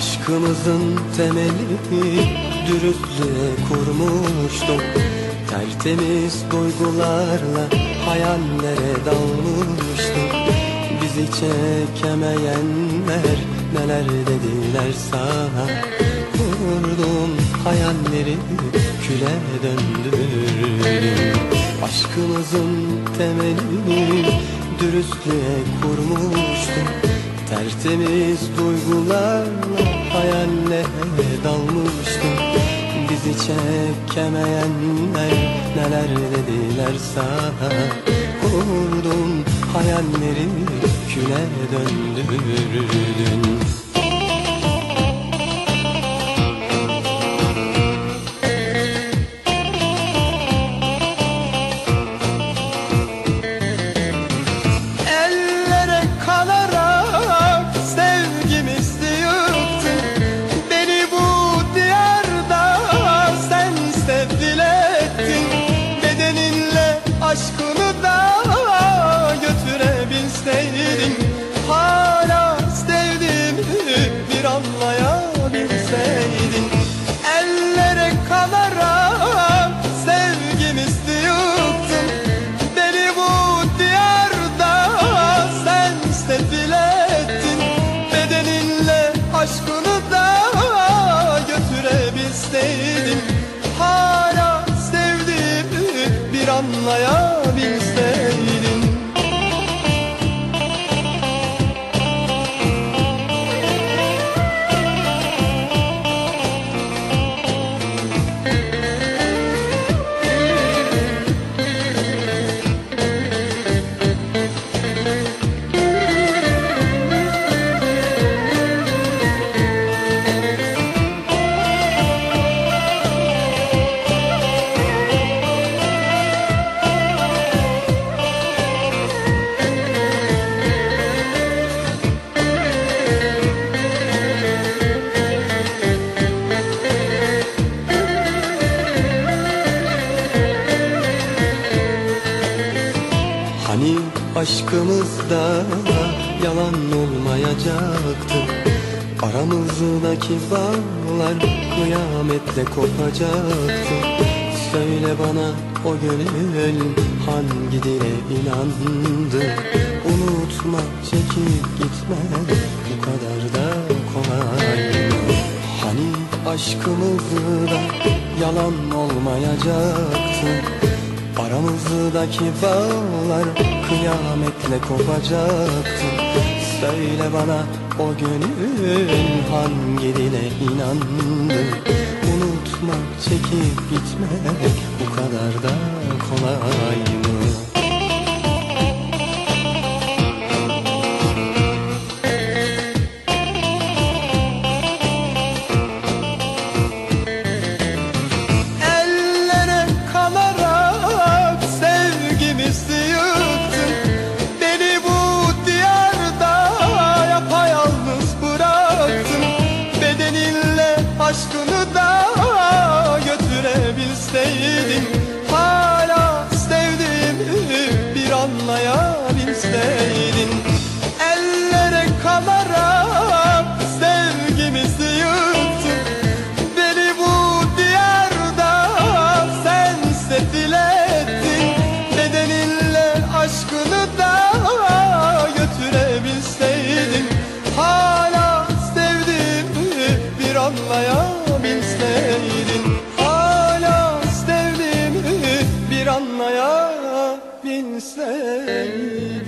Aşkımızın temelini dürüstlüğe kurmuştum Tertemiz duygularla hayallere dalmıştım Bizi çekemeyenler neler dediler sana? Kurduğum hayalleri küle döndürdüm. Aşkımızın temelini dürüstlüğe kurmuştum Tertemiz duygularla dalmıştım Bizi çekemeyenler neler dediler sana. Kurdum hayalleri küle döndürdün anlayabilseydin Ellere kalarak sevgimizi yıktın Beni bu diyarda sen sefil ettin. Bedeninle aşkını da götürebilseydin Hala sevdiğimi bir anlayabilseydin aşkımızda yalan olmayacaktı. Aramızdaki bağlar kıyametle kopacaktı. Söyle bana o gönül hangi dile inandı? Unutma çekip gitme bu kadar da kolay? Hani aşkımızda yalan olmayacaktı Aramızdaki bağlar kıyametle kopacaktı Söyle bana o gönül hangi dile inandı Unutmak çekip gitmek bu kadar da kolay mı? seni